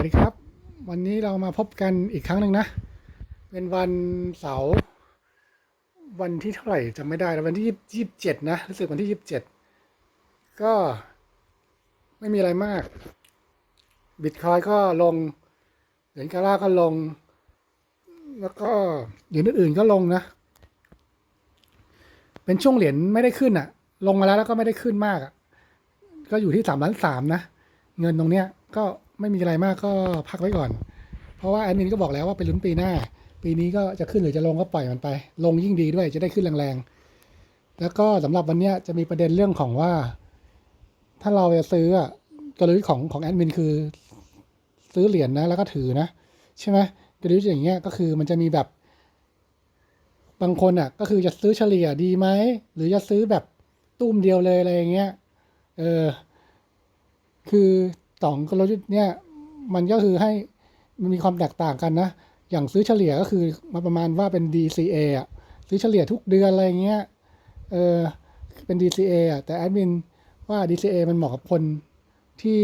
วัสดีครับ วันนี้เรามาพบกันอีกครั้งหนึ่งนะ เป็นวันเสาร์วันที่เท่าไหร่จำไม่ได้แล้ววันที่ยี่สิบเจ็ดนะรู้สึกวันที่ยี่สิบเจ็ดก็ไม่มีอะไรมากบิตคอยก็ลงเหรียญกาล่าก็ลง แล้วก็เหรียญอื่นๆก็ลงนะ เป็นช่วงเหรียญไม่ได้ขึ้นอะลงมาแล้วแล้วก็ไม่ได้ขึ้นมากอะก็อยู่ที่สามล้านสามนะ เงินตรงเนี้ยก็ ไม่มีอะไรมากก็พักไว้ก่อน เพราะว่าแอดมินก็บอกแล้วว่าไปลุ้นปีหน้า ปีนี้ก็จะขึ้นหรือจะลงก็ปล่อยมันไป ลงยิ่งดีด้วยจะได้ขึ้นแรงๆ แล้วก็สำหรับวันนี้จะมีประเด็นเรื่องของว่า ถ้าเราจะซื้อกลยุทธ์ของของแอดมินคือซื้อเหรียญนะแล้วก็ถือนะ ใช่ไหมกลยุทธ์อย่างเงี้ยก็คือมันจะมีแบบ บางคนอะ ก็คือจะซื้อเฉลี่ยดีไหมหรือจะซื้อแบบตุ้มเดียวเลยอะไรอย่างเงี้ยเออคือ สองกลยุทธ์เนี่ยมันก็คือให้มันมีความแตกต่างกันนะ อย่างซื้อเฉลี่ยก็คือมาประมาณว่าเป็น DCA อะซื้อเฉลี่ยทุกเดือนอะไรเงี้ยเออเป็น DCA อะแต่แอดมินว่า DCA มันเหมาะกับคนที่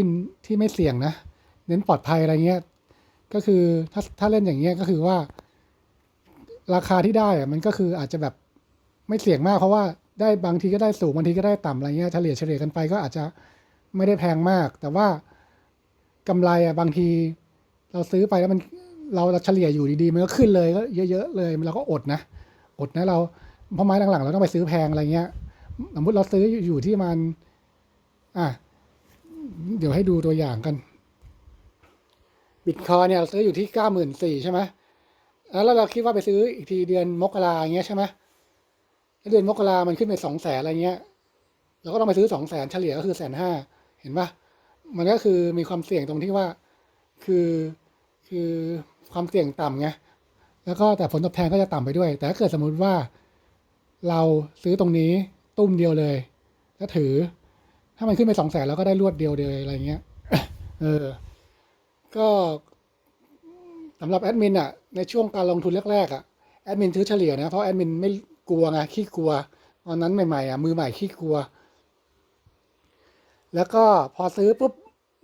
ที่ไม่เสี่ยงนะ เน้นปลอดภัยอะไรเงี้ยก็คือถ้าถ้าเล่นอย่างเงี้ยก็คือว่า ราคาที่ได้อะมันก็คืออาจจะแบบไม่เสี่ยงมากเพราะว่าได้บางทีก็ได้สูงบางทีก็ได้ต่ำอะไรเงี้ยเฉลี่ยเฉลี่ยกันไปก็อาจจะไม่ได้แพงมาก แต่ว่า กำไรอะบางที เราซื้อไปแล้วมันเราเราเฉลี่ยอยู่ดีๆ มันก็ขึ้นเลยก็เยอะๆเลยเราก็อดนะ อดนะเราเพราะไม้หลังๆเราต้องไปซื้อแพงอะไรเงี้ยสมมติเราซื้ออยู่ที่มัน อะเดี๋ยวให้ดูตัวอย่างกันบิตคอยเนี่ยเราซื้ออยู่ที่เก้าหมื่นสี่ใช่ไหมแล้วเราคิดว่าไปซื้ออีกทีเดือนมกราอย่างเงี้ยใช่ไหมเดือนมกรามันขึ้นไปสองแสนอะไรเงี้ยเราก็ต้องไปซื้อสองแสนเฉลี่ยก็คือแสนห้าเห็นปะ มันก็คือมีความเสี่ยงตรงที่ว่า คือคือความเสี่ยงต่ำไงแล้วก็แต่ผลตอบแทนก็จะต่ำไปด้วย แต่ถ้าเกิดสมมุติว่าเราซื้อตรงนี้ตุ้มเดียวเลย แล้วถือ ถ้ามันขึ้นไปสองแสนเราก็ได้รวดเดียวเลยอะไรเงี้ยเออ ก็สำหรับแอดมินอะในช่วงการลงทุนแรกๆอะแอดมินซื้อเฉลี่ยนะเพราะแอดมินไม่กลัวไงขี้กลัวตอนนั้นใหม่ๆอะมือใหม่ขี้กลัว แล้วก็พอซื้อปุ๊บ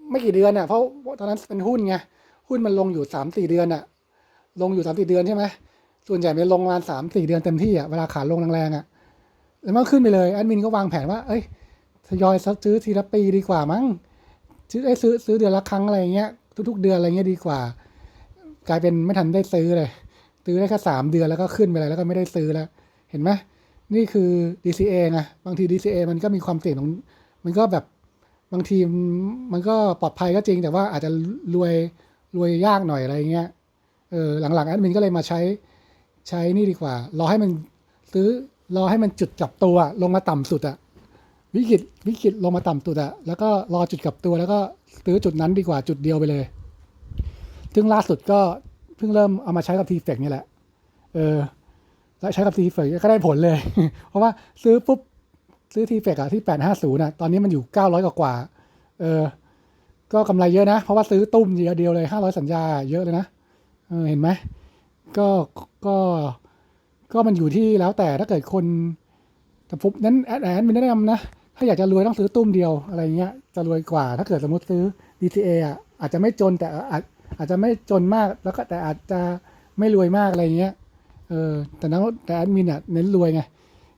ไม่กี่เดือนอะเพราะตอนนั้นเป็นหุ้นไงหุ้นมันลงอยู่สามสี่เดือนอะ ลงอยู่สามสี่เดือนใช่ไหมส่วนใหญ่มันลงประมาณสามสี่เดือนเต็มที่อะเวลาขาลงแรงๆอะแล้วมันขึ้นไปเลยแอดมินก็วางแผนว่า เอ้ยทยอยซื้อทีละปีดีกว่ามั้งซื้อไอ้ซื้อซื้อเดือนละครั้งอะไรเงี้ยทุกๆเดือนอะไรเงี้ยดีกว่า กลายเป็นไม่ทันได้ซื้อเลยซื้อได้แค่สามเดือนแล้วก็ขึ้นไปเลยแล้วก็ไม่ได้ซื้อแล้ว เห็นไหมนี่คือ DCA ไงบางที DCA มันก็มีความเสี่ยงตรงมันก็แบบ บางทีมันก็ปลอดภัยก็จริง แต่ว่าอาจจะรวยรวยยากหน่อยอะไรเงี้ยเออหลังๆแอดมินก็เลยมาใช้ใช้นี่ดีกว่า รอให้มันซื้อรอให้มันจุดกลับตัวลงมาต่ำสุดอะวิกฤตวิกฤตลงมาต่ำสุดอะแล้วก็รอจุดกลับตัวแล้วก็ซื้อจุดนั้นดีกว่าจุดเดียวไปเลย ซึ่งล่าสุดก็เพิ่งเริ่มเอามาใช้กับทีเฟกนี่แหละ เออแล้วใช้กับทีเฟกก็ได้ผลเลย เพราะว่าซื้อปุ๊บ ซื้อทีเฟกอะที่แปดห้าศูนย์ะตอนนี้มันอยู่เก้าร้อยกว่าเออ ก็กำไรเยอะนะ เพราะว่าซื้อตุ้มเดียวเดียวเลยห้าร้อยสัญญาเยอะเลยนะเออเห็นไหมก็ก็ก็มันอยู่ที่แล้วแต่ถ้าเกิดคนแต่ผมนั้นแอดแอนม่แนะนำนะ ถ้าอยากจะรวยต้องซื้อตุ้มเดียวอะไรเงี้ยจะรวยกว่า ถ้าเกิดสมมติซื้อ DCA อะอาจจะไม่จนแต่อาจอาจจะไม่จนมากแล้วก็แต่อาจจะไม่รวยมากอะไรเงี้ยเออแต่นั้นแต่แอดมินอะเน้นรวยไง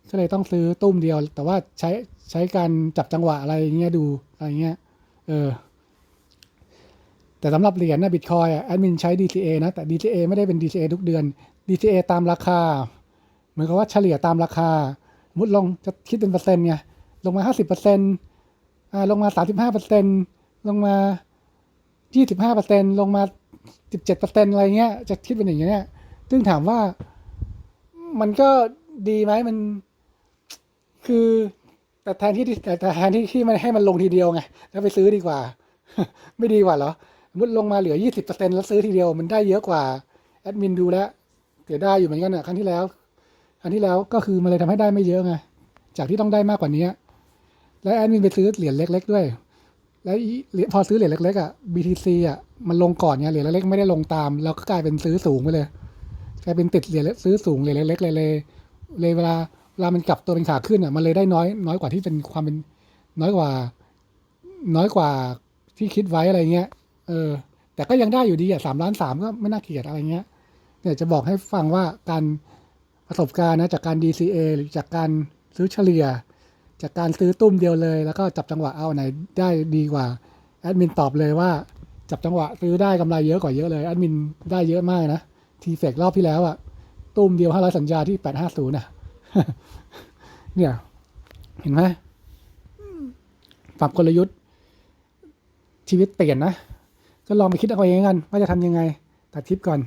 ก็เลยต้องซื้อตุ้มเดียว แต่ว่าใช้ใช้การจับจังหวะอะไรเงี้ยดูอะไรเงี้ยเออแต่สำหรับเหรียญนะบิตคอยอะแอดมินใช้ DCA นะ แต่ DCA ไม่ได้เป็น DCA ทุกเดือน DCA ตามราคา เหมือนกับว่าเฉลี่ยตามราคามมติลงจะคิดเป็นเปอร์เซ็นต์ไงลงมาห้าสิบเปอร์เซ็นอ่าลงมาสามสิบห้าเปอร์เซ็นลงมายี่สิบห้าเปอร์เซ็นลงมาสิบเจ็ดเปอร์เซ็นอะไรเงี้ยจะคิดเป็นอย่างเงี้ยซึ่งถามว่ามันก็ดีไหมมัน คือแต่แทนที่แต่แทนที่ที่มันให้มันลงทีเดียวไงแล้วไปซื้อดีกว่า ไม่ดีกว่าเหรอมมติลงมาเหลือยี่สิบเปอร์เซ็นแล้วซื้อทีเดียวมันได้เยอะกว่าแอดมินดูแล้วเสียได้อยู่เหมือนกันอะครั้งที่แล้วครั้งที่แล้วก็คือมันเลยทำให้ได้ไม่เยอะไงจากที่ต้องได้มากกว่านี้แล้วแอดมินไปซื้อเหรียญเล็ก ๆ ด้วย แล้วพอซื้อเหรียญเล็กๆอะ BTC อะมันลงก่อนไงเหรียญเล็กๆไม่ได้ลงตามแล้วก็กลายเป็นซื้อสูงไปเลยกลายเป็นติดเหรียญซื้อสูงเหรียญเล็กๆเลยเลยเลยเวลา เวลามันกลับตัวเป็นขาขึ้นอะ มันเลยได้น้อย น้อยกว่าที่เป็นความเป็นน้อยกว่า น้อยกว่าที่คิดไว้อะไรเงี้ย เออ แต่ก็ยังได้อยู่ดีอะสามล้านสามก็ไม่น่าเกลียดอะไรเงี้ย เนี่ยจะบอกให้ฟังว่าการประสบการณ์นะจากการ DCA หรือจากการซื้อเฉลี่ย จากการซื้อตุ้มเดียวเลย แล้วก็จับจังหวะเอาไหนได้ดีกว่าแอดมินตอบเลยว่าจับจังหวะซื้อได้กำไรเยอะกว่าเยอะเลยแอดมินได้เยอะมากนะทีเฟกรอบที่แล้วอะตุ้มเดียวห้าร้อยสัญญาที่แปดห้าศูนย์ะ เนี่ย เห็นไหมปรับกลยุทธ์ ชีวิตเปลี่ยนนะ ก็ลองไปคิดเอาเองกัน ว่าจะทำยังไง ตัดทิปก่อน